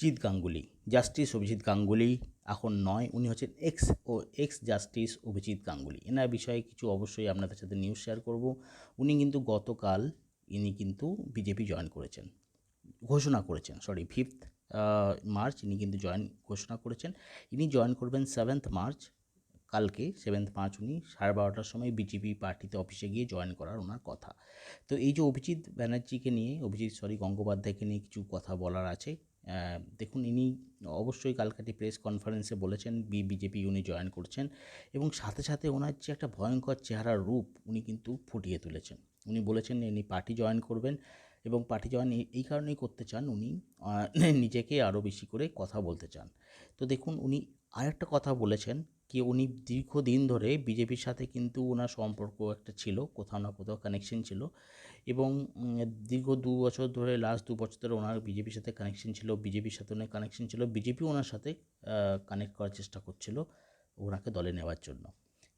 Abhijit Ganguly. Justice Abhijit Ganguly, এখন নয়, উনি হচ্ছেন এক্স ও এক্স জাস্টিস অভিজিৎ গাঙ্গুলি। এনার বিষয়ে কিছু অবশ্যই আপনাদের সাথে নিউজ শেয়ার করব। উনি কিন্তু গতকাল ইনি কিন্তু বিজেপি জয়েন করেছেন, ঘোষণা করেছেন সরি ফিফথ মার্চ ইনি কিন্তু জয়েন ঘোষণা করেছেন। ইনি জয়েন করবেন সেভেন্থ মার্চ কালকে সেভেন্থ মার্চ উনি সাড়ে বারোটার সময় বিজেপি পার্টিতে অফিসে গিয়ে জয়েন করার ওনার কথা। তো এই যে অভিজিৎ ব্যানার্জিকে নিয়ে, অভিজিৎ সরি গঙ্গোপাধ্যায়কে নিয়ে কিছু কথা বলার আছে দেখুন, ইনি অবশ্যই কালকাটি প্রেস কনফারেন্সে বলেছেন, বি, বিজেপি উনি জয়েন করছেন এবং সাথে সাথে ওনার যে একটা ভয়ঙ্কর চেহারার রূপ উনি কিন্তু ফুটিয়ে তুলেছেন। উনি বলেছেন, ইনি পার্টি জয়েন করবেন। এবং পার্টি জয়েন এই- কারণেই করতে চান উনি নিজেকে আরও বেশি করে কথা বলতে চান। তো দেখুন, উনি আরেকটা কথা বলেছেন কি, উনি দীর্ঘদিন ধরে বিজেপির সাথে কিন্তু ওনার সম্পর্ক একটা ছিল, কোথাও না কোথাও কানেকশন ছিল এবং দীর্ঘ দু বছর ধরে লাস্ট দু বছর ধরে ওনার বিজেপির সাথে কানেকশন ছিল, বিজেপির সাথে ওনার কানেকশন ছিল বিজেপি ওনার সাথে কানেক্ট করার চেষ্টা করছিল ওনাকে দলে নেওয়ার জন্য।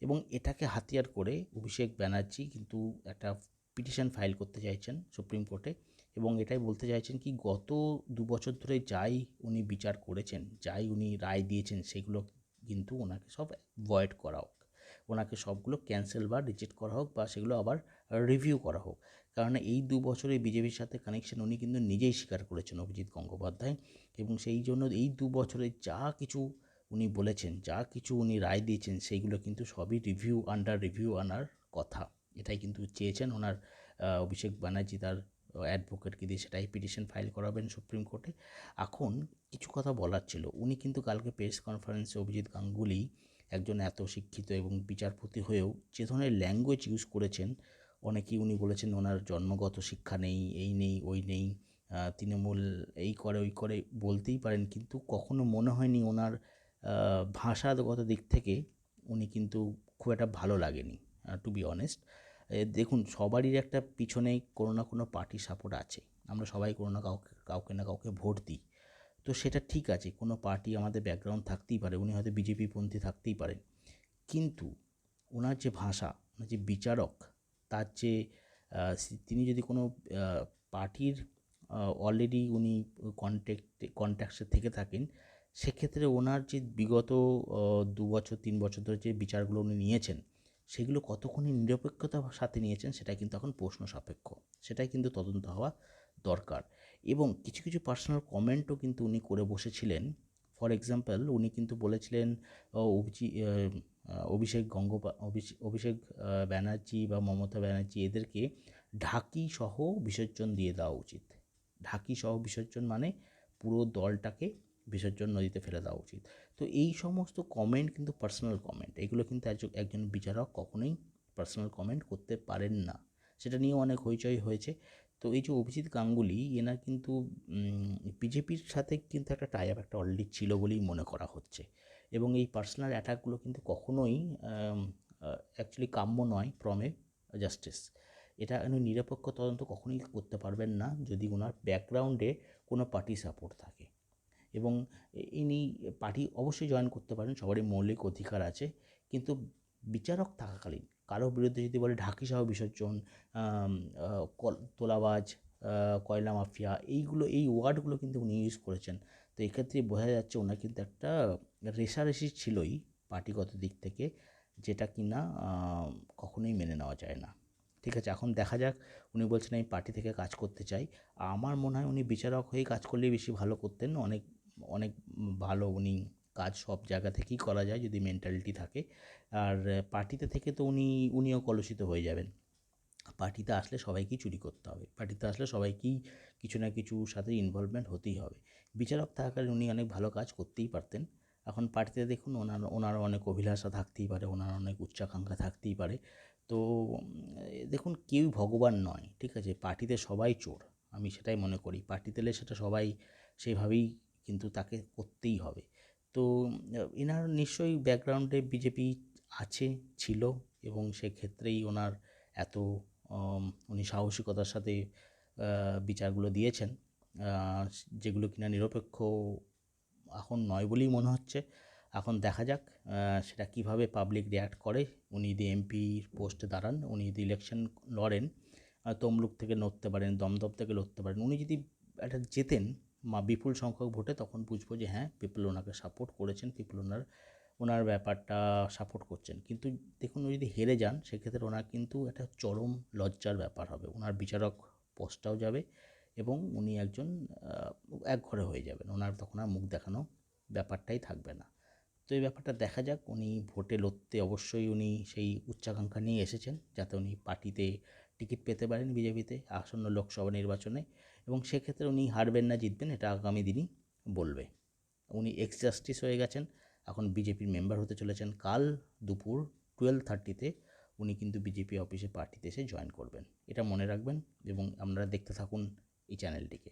এবং এটাকে হাতিয়ার করে অভিষেক ব্যানার্জি কিন্তু একটা পিটিশন ফাইল করতে চাইছেন সুপ্রিম কোর্টে এবং এটাই বলতে চাইছেন কি গত দু বছর ধরে যাই উনি বিচার করেছেন, যাই উনি রায় দিয়েছেন সেগুলো কিন্তু ওনাকে সব ভয়েড করা হোক। ওনাকে সবগুলো ক্যান্সেল বা রিজেক্ট করা হোক বা সেগুলো আবার রিভিউ করা হোক। কারণ এই দু বছরে বিজেপির সাথে কানেকশন উনি কিন্তু নিজেই স্বীকার করেছেন অভিজিৎ গঙ্গোপাধ্যায় এবং সেই জন্য এই দু বছরে যা কিছু উনি বলেছেন, যা কিছু উনি রায় দিয়েছেন সেইগুলো কিন্তু সবই রিভিউ আন্ডার রিভিউ আনার কথা। এটাই কিন্তু চেয়েছেন ওনার অভিষেক ব্যানার্জি তার অ্যাডভোকেটকে দিয়ে সেটাই পিটিশন ফাইল করাবেন সুপ্রিম কোর্টে। এখন কিছু কথা বলার ছিল। উনি কিন্তু কালকে প্রেস কনফারেন্সে অভিজিৎ গাঙ্গুলি একজন এত শিক্ষিত এবং বিচারপতি হয়েও যে ধরনের ল্যাঙ্গুয়েজ ইউজ করেছেন, অনেকেই উনি বলেছেন ওনার জন্মগত শিক্ষা নেই, এই নেই, ওই নেই তৃণমূল এই করে, ওই করে বলতেই পারেন। কিন্তু কখনো মনে হয়নি ওনার ভাষাগত দিক থেকে উনি কিন্তু খুব একটা ভালো লাগেনি। টু বি অনেস্ট দেখুন, সবারই একটা পিছনে কোনো না কোনো পার্টি সাপোর্ট আছে। আমরা সবাই কোনো না কাউকে কাউকে না কাউকে ভোট দিই। তো সেটা ঠিক আছে, কোনো পার্টি আমাদের ব্যাকগ্রাউন্ড থাকতেই পারে, উনি হয়তো বিজেপি পন্থী থাকতেই পারেন। কিন্তু ওনার যে ভাষা, ওনার যে বিচারক, তার যে তিনি যদি কোনো পার্টির অলরেডি উনি কন্ট্যাক্ট কন্ট্যাক্টে থেকে থাকেন, সেক্ষেত্রে ওনার যে বিগত দু বছর, তিন বছর ধরে যে বিচারগুলো উনি নিয়েছেন সেগুলো কতক্ষণ নিরপেক্ষতার সাথে নিয়েছেন সেটা কিন্তু এখন প্রশ্ন সাপেক্ষ। সেটাই কিন্তু তদন্ত হওয়া দরকার। এবং কিছু কিছু পার্সোনাল কমেন্টও কিন্তু উনি করে বসেছিলেন। ফর এক্সাম্পল উনি কিন্তু বলেছিলেন অভিজি অভিষেক গঙ্গোপা অভিষেক অভিষেক ব্যানার্জি বা মমতা ব্যানার্জি এদেরকে ঢাকি সহ বিসর্জন দিয়ে দেওয়া উচিত। ঢাকি সহ বিসর্জন মানে পুরো দলটাকে বিসর্জন নদীতে ফেলে দেওয়া উচিত। তো এই সমস্ত কমেন্ট কিন্তু পার্সোনাল কমেন্ট এগুলো কিন্তু একজন- বিচারক কখনোই পার্সোনাল কমেন্ট করতে পারেন না। সেটা নিয়েও অনেক হইচই হয়েছে। তো এই যে অভিজিৎ গাঙ্গুলি, এনার কিন্তু বিজেপির সাথে কিন্তু একটা টাই আপ একটা অলরেডি ছিল বলেই মনে করা হচ্ছে। এবং এই পার্সোনাল অ্যাটাকগুলো কিন্তু কখনোই অ্যাকচুয়ালি কাম্য নয় ফ্রম জাস্টিস এটা উনি নিরপেক্ষ তদন্ত কখনোই করতে পারবেন না যদি ওনার ব্যাকগ্রাউন্ডে কোনো পার্টি সাপোর্ট থাকে। এবং ইনি পার্টি অবশ্যই জয়েন করতে পারেন, সবারই মৌলিক অধিকার আছে। কিন্তু বিচারক থাকাকালীন, কারও বিরুদ্ধে যদি বলে ঢাকি সহ বিসর্জন তোলাবাজ কয়লা মাফিয়া, এইগুলো, এই ওয়ার্ডগুলো কিন্তু উনি ইউজ করেছেন। তো এক্ষেত্রে বোঝা যাচ্ছে ওনার কিন্তু একটা রেশারেশি ছিলই পার্টিগত দিক থেকে, যেটা কি না কখনোই মেনে নেওয়া যায় না। ঠিক আছে, এখন দেখা যাক, উনি বলছেন আমি পার্টি থেকে কাজ করতে চাই। আমার মনে হয় উনি বিচারক হয়ে কাজ করলেই বেশি ভালো করতেন। অনেক অনেক ভালো উনি কাজ সব জায়গা থেকেই করা যায় যদি মেন্টালিটি থাকে। আর পার্টিতে থেকে তো উনি, উনিও কলুষিত হয়ে যাবেন। পার্টিতে আসলে সবাইকেই চুরি করতে হবে। পার্টিতে আসলে সবাইকেই কিছু না কিছু সাথে ইনভলভমেন্ট হতেই হবে। বিচারক থাকাকালীন উনি অনেক ভালো কাজ করতেই পারতেন। এখন পার্টিতে দেখুন ওনার ওনার অনেক অভিলাষা থাকতেই পারে, ওনার অনেক উচ্চাকাঙ্ক্ষা থাকতেই পারে। তো, দেখুন কেউ ভগবান নয়, ঠিক আছে? পার্টিতে সবাই চোর, আমি সেটাই মনে করি। পার্টিতে সেটা সবাই সেভাবেই কিন্তু তাকে করতেই হবে। তো এনার নিশ্চয়ই ব্যাকগ্রাউন্ডে বিজেপি আছে, ছিল এবং সেক্ষেত্রেই ওনার এত উনি সাহসিকতার সাথে বিচারগুলো দিয়েছেন। যেগুলো কিনা নিরপেক্ষ এখন নয় বলেই মনে হচ্ছে। এখন দেখা যাক সেটা কীভাবে পাবলিক রিয়াক্ট করে। উনি যদি এমপির পোস্টে দাঁড়ান, উনি যদি ইলেকশন লড়েন তমলুক থেকে লড়তে পারেন, দমদম থেকে লড়তে পারেন, উনি যদি একটা জেতেন বিপুল সংখ্যক ভোটে তখন বুঝব যে হ্যাঁ পিপল ওনাকে সাপোর্ট করেছেন পিপল ওনার ওনার ব্যাপারটা সাপোর্ট করছেন। কিন্তু দেখুন যদি হেরে যান সেক্ষেত্রে ওনার কিন্তু একটা চরম লজ্জার ব্যাপার হবে। ওনার বিচারক পোস্টটাও যাবে এবং উনি একজন আহ, একঘরে হয়ে যাবেন। ওনার তখন আর মুখ দেখানো ব্যাপারটাই থাকবে না। তো এই ব্যাপারটা দেখা যাক উনি ভোটে লড়তে অবশ্যই উনি সেই উচ্চাকাঙ্ক্ষা নিয়ে এসেছেন যাতে উনি পার্টিতে টিকিট পেতে পারেন বিজেপিতে আসন্ন লোকসভা নির্বাচনে এবং সেক্ষেত্রে উনি হারবেন না, জিতবেন এটা আগামী দিনই বলবে। উনি এক্স জাস্টিস হয়ে গেছেন, এখন বিজেপির মেম্বার হতে চলেছেন। কাল দুপুর টুয়েলভ থার্টিতে উনি কিন্তু বিজেপি অফিসে পার্টিতে এসে জয়েন করবেন। এটা মনে রাখবেন এবং আপনারা দেখতে থাকুন এই চ্যানেলটিকে